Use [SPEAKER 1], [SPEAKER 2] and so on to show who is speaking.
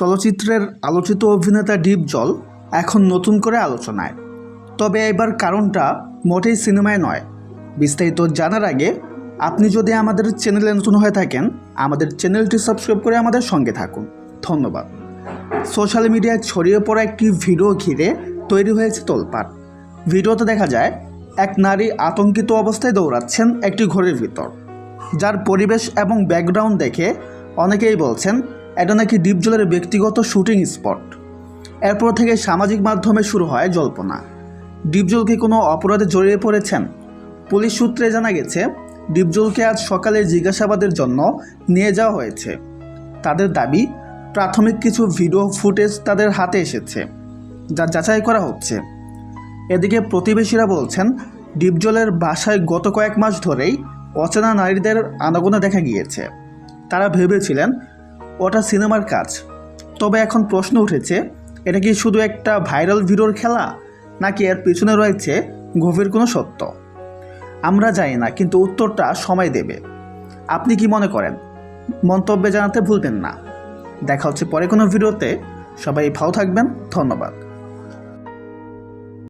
[SPEAKER 1] চলচ্চিত্রের আলোচিত অভিনেতা ডিপ জল এখন নতুন করে আলোচনায়। তবে এবার কারণটা মোটেই সিনেমায় নয়। বিস্তারিত জানার আগে আপনি যদি আমাদের চ্যানেলে নতুন হয়ে থাকেন, আমাদের চ্যানেলটি সাবস্ক্রাইব করে আমাদের সঙ্গে থাকুন। ধন্যবাদ। সোশ্যাল মিডিয়ায় ছড়িয়ে পড়া একটি ভিডিও ঘিরে তৈরি হয়েছে তোলপাড়। ভিডিওতে দেখা যায়, এক নারী আতঙ্কিত অবস্থায় দৌড়াচ্ছেন একটি ঘরের ভিতর। যার পরিবেশ এবং ব্যাকগ্রাউন্ড দেখে অনেকেই বলছেন এটা নাকি ডিপজলের ব্যক্তিগত শুটিং স্পট। এরপর থেকে সামাজিক মাধ্যমে শুরু হয় জল্পনা। ডিপজলকে কোনো অপরাধে জড়িয়ে পড়েছেন? পুলিশ সূত্রে জানা গেছে ডিপজলকে আজ সকালে জিজ্ঞাসাবাদের জন্য নিয়ে যাওয়া হয়েছে। তাদের দাবি, প্রাথমিক কিছু ভিডিও ফুটেজ তাদের হাতে এসেছে, যা যাচাই করা হচ্ছে। এদিকে প্রতিবেশীরা বলছেন ডিপজলের বাসায় গত কয়েক মাস ধরেই অচেনা নারীদের আনাগোনা দেখা গিয়েছে। তারা ভেবেছিলেন ওটা সিনেমার কাজ। তবে এখন প্রশ্ন উঠেছে, এটা কি শুধু একটা ভাইরাল ভিডিওর খেলা, নাকি এর পিছনে রয়েছে গভীর কোনো সত্য? আমরা জানি না, কিন্তু উত্তরটা সময় দেবে। আপনি কি মনে করেন? মন্তব্যে জানাতে ভুলবেন না। দেখা হচ্ছে পরে কোনো ভিডিওতে। সবাই ভালো থাকবেন, ধন্যবাদ।